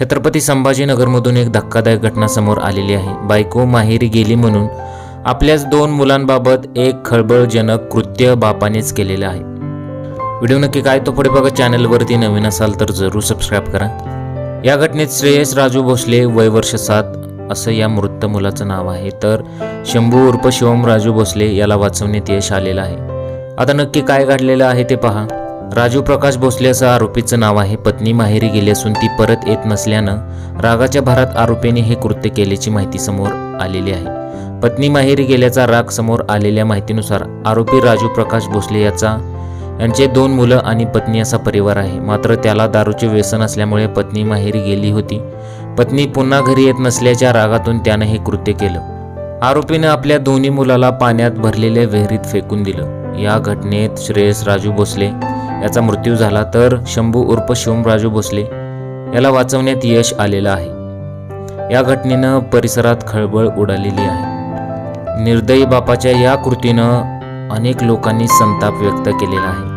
छत्रपती संभाजीनगरमधून एक धक्कादायक घटना समोर आलेली आहे. बायको माहेरी गेली म्हणून आपल्याच दोन मुलांबाबत एक खळबळजनक कृत्य बापानेच केलेलं आहे. व्हिडिओ नक्की काय तो पुढे बघा. चॅनलवरती नवीन असाल तर जरूर सबस्क्राईब करा. या घटनेत श्रेयस राजू भोसले वय वर्ष सात असं या मृत मुलाचं नाव आहे. तर शंभू उर्फ शिवम राजू भोसले याला वाचवण्यात यश आलेलं आहे. आता नक्की काय घडलेलं आहे ते पहा. राजू प्रकाश भोसले असं आरोपीचं नाव आहे. पत्नी माहेरी गेली असून ती परत येत नसल्यानं रागाच्या भरात आरोपीने हे कृत्य केल्याची माहिती समोर आलेली आहे. पत्नी माहेरी गेल्याचा राग समोर आलेल्या माहितीनुसार आरोपी राजू प्रकाश भोसले याचा यांचे दोन मुलं आणि पत्नी असा परिवार आहे. मात्र त्याला दारूचे व्यसन असल्यामुळे पत्नी माहेरी गेली होती. पत्नी पुन्हा घरी येत नसल्याच्या रागातून त्यानं हे कृत्य केलं. आरोपीनं आपल्या दोन्ही मुलाला पाण्यात भरलेल्या विहिरीत फेकून दिलं. या घटनेत श्रेयस राजू भोसले याचा मृत्यू झाला तर शंभू उर्फ शिवमराजू भोसले याला वाचवण्यात यश आलेलं आहे. या घटनेनं परिसरात खळबळ उडालेली आहे. निर्दयी बापाच्या या कृतीनं अनेक लोकांनी संताप व्यक्त केलेला आहे.